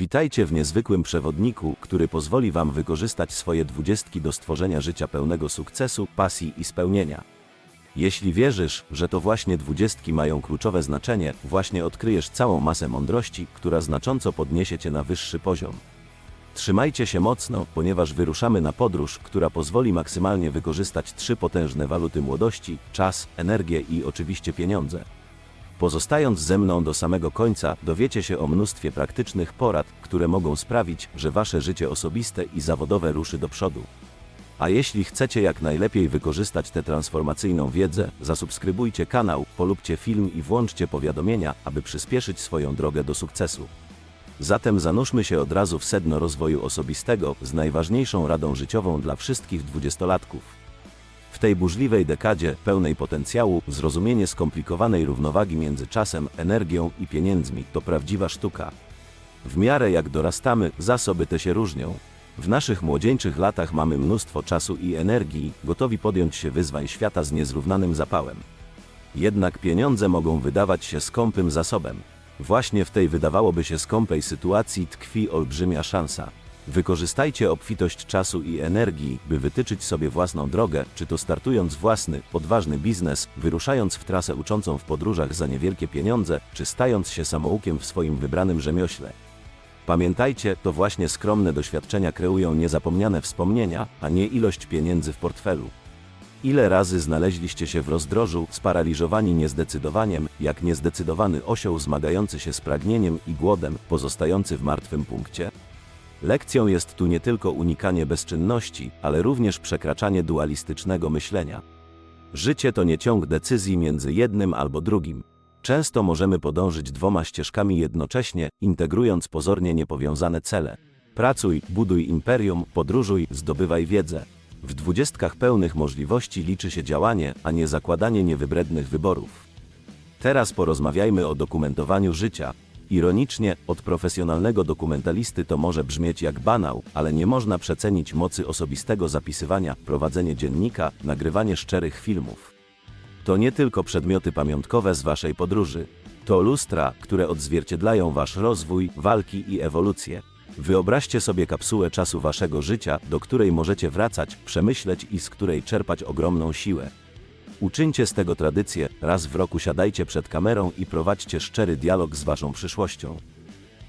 Witajcie w niezwykłym przewodniku, który pozwoli Wam wykorzystać swoje dwudziestki do stworzenia życia pełnego sukcesu, pasji i spełnienia. Jeśli wierzysz, że to właśnie dwudziestki mają kluczowe znaczenie, właśnie odkryjesz całą masę mądrości, która znacząco podniesie Cię na wyższy poziom. Trzymajcie się mocno, ponieważ wyruszamy na podróż, która pozwoli maksymalnie wykorzystać trzy potężne waluty młodości czas, energię i oczywiście pieniądze. Pozostając ze mną do samego końca, dowiecie się o mnóstwie praktycznych porad, które mogą sprawić, że wasze życie osobiste i zawodowe ruszy do przodu. A jeśli chcecie jak najlepiej wykorzystać tę transformacyjną wiedzę, zasubskrybujcie kanał, polubcie film i włączcie powiadomienia, aby przyspieszyć swoją drogę do sukcesu. Zatem zanurzmy się od razu w sedno rozwoju osobistego z najważniejszą radą życiową dla wszystkich dwudziestolatków. Tej burzliwej dekadzie, pełnej potencjału, zrozumienie skomplikowanej równowagi między czasem, energią i pieniędzmi to prawdziwa sztuka. W miarę jak dorastamy, zasoby te się różnią. W naszych młodzieńczych latach mamy mnóstwo czasu i energii, gotowi podjąć się wyzwań świata z niezrównanym zapałem. Jednak pieniądze mogą wydawać się skąpym zasobem. Właśnie w tej wydawałoby się skąpej sytuacji tkwi olbrzymia szansa. Wykorzystajcie obfitość czasu i energii, by wytyczyć sobie własną drogę, czy to startując własny, odważny biznes, wyruszając w trasę uczącą w podróżach za niewielkie pieniądze, czy stając się samoukiem w swoim wybranym rzemiośle. Pamiętajcie, to właśnie skromne doświadczenia kreują niezapomniane wspomnienia, a nie ilość pieniędzy w portfelu. Ile razy znaleźliście się w rozdrożu, sparaliżowani niezdecydowaniem, jak niezdecydowany osioł zmagający się z pragnieniem i głodem, pozostający w martwym punkcie? Lekcją jest tu nie tylko unikanie bezczynności, ale również przekraczanie dualistycznego myślenia. Życie to nie ciąg decyzji między jednym albo drugim. Często możemy podążyć dwoma ścieżkami jednocześnie, integrując pozornie niepowiązane cele. Pracuj, buduj imperium, podróżuj, zdobywaj wiedzę. W dwudziestkach pełnych możliwości liczy się działanie, a nie zakładanie niewybrednych wyborów. Teraz porozmawiajmy o dokumentowaniu życia. Ironicznie, od profesjonalnego dokumentalisty to może brzmieć jak banał, ale nie można przecenić mocy osobistego zapisywania, prowadzenie dziennika, nagrywanie szczerych filmów. To nie tylko przedmioty pamiątkowe z waszej podróży. To lustra, które odzwierciedlają wasz rozwój, walki i ewolucję. Wyobraźcie sobie kapsułę czasu waszego życia, do której możecie wracać, przemyśleć i z której czerpać ogromną siłę. Uczyńcie z tego tradycję, raz w roku siadajcie przed kamerą i prowadźcie szczery dialog z waszą przyszłością.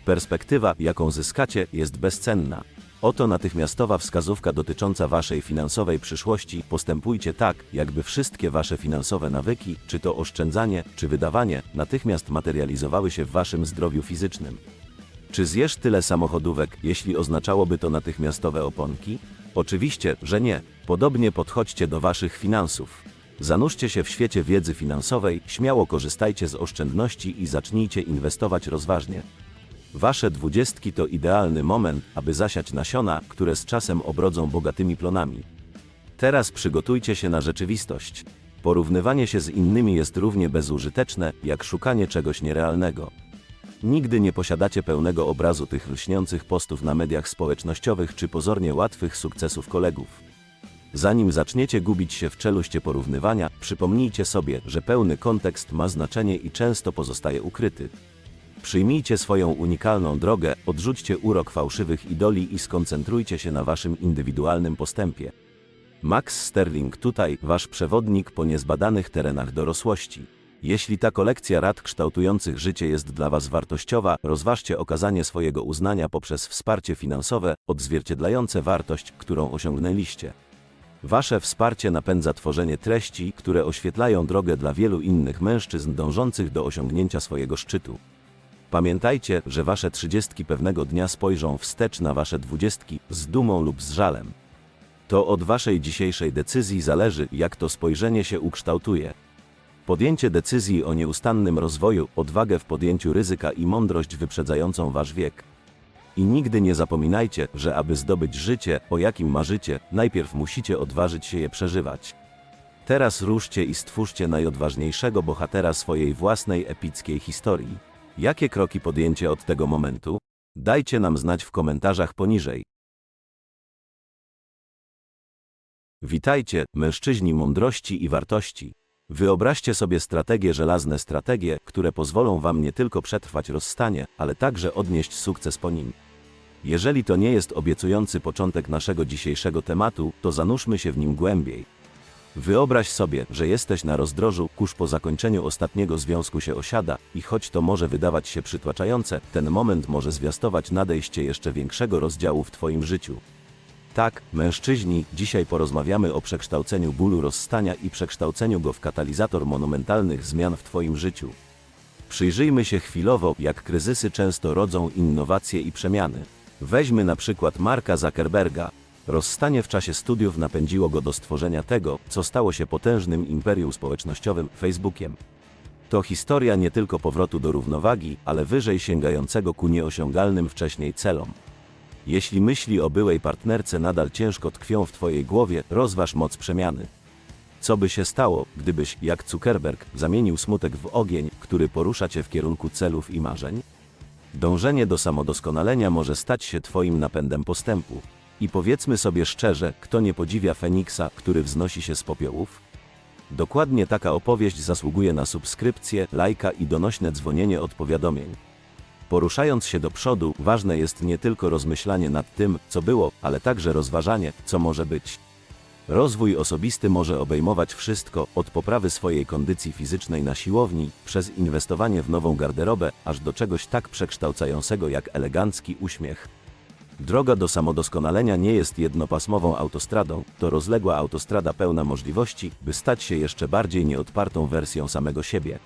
Perspektywa, jaką zyskacie, jest bezcenna. Oto natychmiastowa wskazówka dotycząca waszej finansowej przyszłości. Postępujcie tak, jakby wszystkie wasze finansowe nawyki, czy to oszczędzanie, czy wydawanie, natychmiast materializowały się w waszym zdrowiu fizycznym. Czy zjesz tyle samochodówek, jeśli oznaczałoby to natychmiastowe oponki? Oczywiście, że nie. Podobnie podchodźcie do waszych finansów. Zanurzcie się w świecie wiedzy finansowej, śmiało korzystajcie z oszczędności i zacznijcie inwestować rozważnie. Wasze dwudziestki to idealny moment, aby zasiać nasiona, które z czasem obrodzą bogatymi plonami. Teraz przygotujcie się na rzeczywistość. Porównywanie się z innymi jest równie bezużyteczne, jak szukanie czegoś nierealnego. Nigdy nie posiadacie pełnego obrazu tych lśniących postów na mediach społecznościowych czy pozornie łatwych sukcesów kolegów. Zanim zaczniecie gubić się w czeluście porównywania, przypomnijcie sobie, że pełny kontekst ma znaczenie i często pozostaje ukryty. Przyjmijcie swoją unikalną drogę, odrzućcie urok fałszywych idoli i skoncentrujcie się na waszym indywidualnym postępie. Max Sterling tutaj, wasz przewodnik po niezbadanych terenach dorosłości. Jeśli ta kolekcja rad kształtujących życie jest dla Was wartościowa, rozważcie okazanie swojego uznania poprzez wsparcie finansowe, odzwierciedlające wartość, którą osiągnęliście. Wasze wsparcie napędza tworzenie treści, które oświetlają drogę dla wielu innych mężczyzn dążących do osiągnięcia swojego szczytu. Pamiętajcie, że Wasze trzydziestki pewnego dnia spojrzą wstecz na Wasze dwudziestki z dumą lub z żalem. To od Waszej dzisiejszej decyzji zależy, jak to spojrzenie się ukształtuje. Podjęcie decyzji o nieustannym rozwoju, odwagę w podjęciu ryzyka i mądrość wyprzedzającą wasz wiek. I nigdy nie zapominajcie, że aby zdobyć życie, o jakim marzycie, najpierw musicie odważyć się je przeżywać. Teraz ruszcie i stwórzcie najodważniejszego bohatera swojej własnej epickiej historii. Jakie kroki podjęcie od tego momentu? Dajcie nam znać w komentarzach poniżej. Witajcie, mężczyźni mądrości i wartości. Wyobraźcie sobie strategie, żelazne strategie, które pozwolą Wam nie tylko przetrwać rozstanie, ale także odnieść sukces po nim. Jeżeli to nie jest obiecujący początek naszego dzisiejszego tematu, to zanurzmy się w nim głębiej. Wyobraź sobie, że jesteś na rozdrożu, kurz po zakończeniu ostatniego związku się osiada i choć to może wydawać się przytłaczające, ten moment może zwiastować nadejście jeszcze większego rozdziału w Twoim życiu. Tak, mężczyźni, dzisiaj porozmawiamy o przekształceniu bólu rozstania i przekształceniu go w katalizator monumentalnych zmian w Twoim życiu. Przyjrzyjmy się chwilowo, jak kryzysy często rodzą innowacje i przemiany. Weźmy na przykład Marka Zuckerberga. Rozstanie w czasie studiów napędziło go do stworzenia tego, co stało się potężnym imperium społecznościowym Facebookiem. To historia nie tylko powrotu do równowagi, ale wyżej sięgającego ku nieosiągalnym wcześniej celom. Jeśli myśli o byłej partnerce nadal ciężko tkwią w Twojej głowie, rozważ moc przemiany. Co by się stało, gdybyś, jak Zuckerberg, zamienił smutek w ogień, który porusza Cię w kierunku celów i marzeń? Dążenie do samodoskonalenia może stać się Twoim napędem postępu. I powiedzmy sobie szczerze, kto nie podziwia Feniksa, który wznosi się z popiołów? Dokładnie taka opowieść zasługuje na subskrypcję, lajka i donośne dzwonienie od powiadomień. Poruszając się do przodu, ważne jest nie tylko rozmyślanie nad tym, co było, ale także rozważanie, co może być. Rozwój osobisty może obejmować wszystko, od poprawy swojej kondycji fizycznej na siłowni, przez inwestowanie w nową garderobę, aż do czegoś tak przekształcającego jak elegancki uśmiech. Droga do samodoskonalenia nie jest jednopasmową autostradą, to rozległa autostrada pełna możliwości, by stać się jeszcze bardziej nieodpartą wersją samego siebie.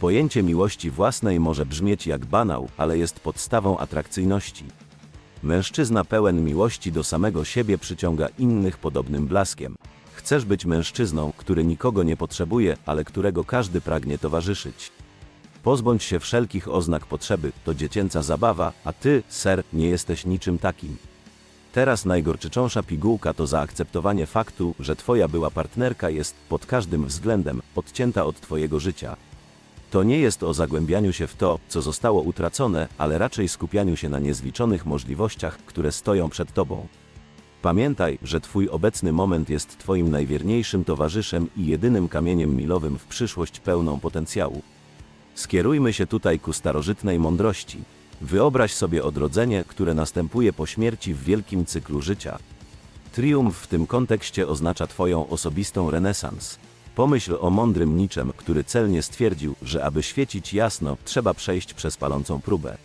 Pojęcie miłości własnej może brzmieć jak banał, ale jest podstawą atrakcyjności. Mężczyzna pełen miłości do samego siebie przyciąga innych podobnym blaskiem. Chcesz być mężczyzną, który nikogo nie potrzebuje, ale którego każdy pragnie towarzyszyć. Pozbądź się wszelkich oznak potrzeby, to dziecięca zabawa, a ty, ser, nie jesteś niczym takim. Teraz najgorczycząca pigułka to zaakceptowanie faktu, że twoja była partnerka jest, pod każdym względem, odcięta od twojego życia. To nie jest o zagłębianiu się w to, co zostało utracone, ale raczej skupianiu się na niezliczonych możliwościach, które stoją przed tobą. Pamiętaj, że Twój obecny moment jest Twoim najwierniejszym towarzyszem i jedynym kamieniem milowym w przyszłość pełną potencjału. Skierujmy się tutaj ku starożytnej mądrości. Wyobraź sobie odrodzenie, które następuje po śmierci w wielkim cyklu życia. Triumf w tym kontekście oznacza Twoją osobistą renesans. Pomyśl o mądrym niczem, który celnie stwierdził, że aby świecić jasno, trzeba przejść przez palącą próbę.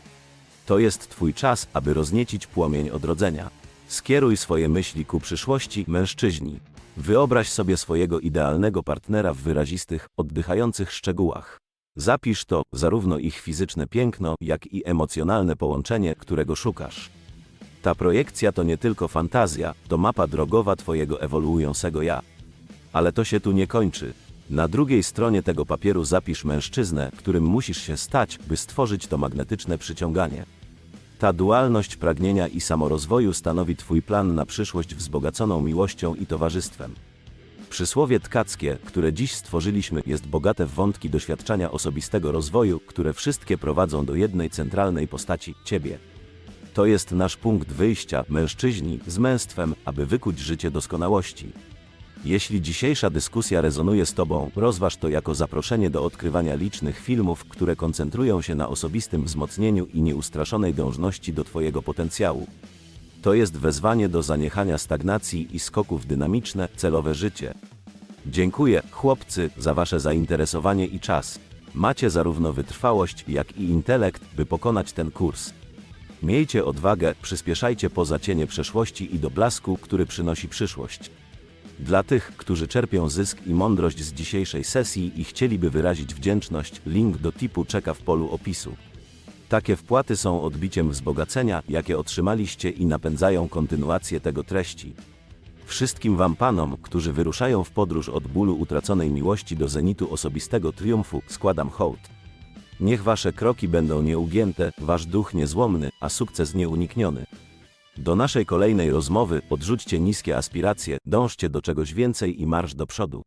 To jest Twój czas, aby rozniecić płomień odrodzenia. Skieruj swoje myśli ku przyszłości, mężczyźni. Wyobraź sobie swojego idealnego partnera w wyrazistych, oddychających szczegółach. Zapisz to, zarówno ich fizyczne piękno, jak i emocjonalne połączenie, którego szukasz. Ta projekcja to nie tylko fantazja, to mapa drogowa Twojego ewoluującego ja. Ale to się tu nie kończy. Na drugiej stronie tego papieru zapisz mężczyznę, którym musisz się stać, by stworzyć to magnetyczne przyciąganie. Ta dualność pragnienia i samorozwoju stanowi Twój plan na przyszłość wzbogaconą miłością i towarzystwem. Przysłowie tkackie, które dziś stworzyliśmy, jest bogate w wątki doświadczenia osobistego rozwoju, które wszystkie prowadzą do jednej centralnej postaci Ciebie. To jest nasz punkt wyjścia, mężczyźni, z męstwem, aby wykuć życie doskonałości. Jeśli dzisiejsza dyskusja rezonuje z Tobą, rozważ to jako zaproszenie do odkrywania licznych filmów, które koncentrują się na osobistym wzmocnieniu i nieustraszonej dążności do Twojego potencjału. To jest wezwanie do zaniechania stagnacji i skoku w dynamiczne, celowe życie. Dziękuję, chłopcy, za Wasze zainteresowanie i czas. Macie zarówno wytrwałość, jak i intelekt, by pokonać ten kurs. Miejcie odwagę, przyspieszajcie poza cienie przeszłości i do blasku, który przynosi przyszłość. Dla tych, którzy czerpią zysk i mądrość z dzisiejszej sesji i chcieliby wyrazić wdzięczność, link do tipu czeka w polu opisu. Takie wpłaty są odbiciem wzbogacenia, jakie otrzymaliście i napędzają kontynuację tego treści. Wszystkim Wam panom, którzy wyruszają w podróż od bólu utraconej miłości do zenitu osobistego triumfu, składam hołd. Niech Wasze kroki będą nieugięte, Wasz duch niezłomny, a sukces nieunikniony. Do naszej kolejnej rozmowy odrzućcie niskie aspiracje, dążcie do czegoś więcej i marsz do przodu.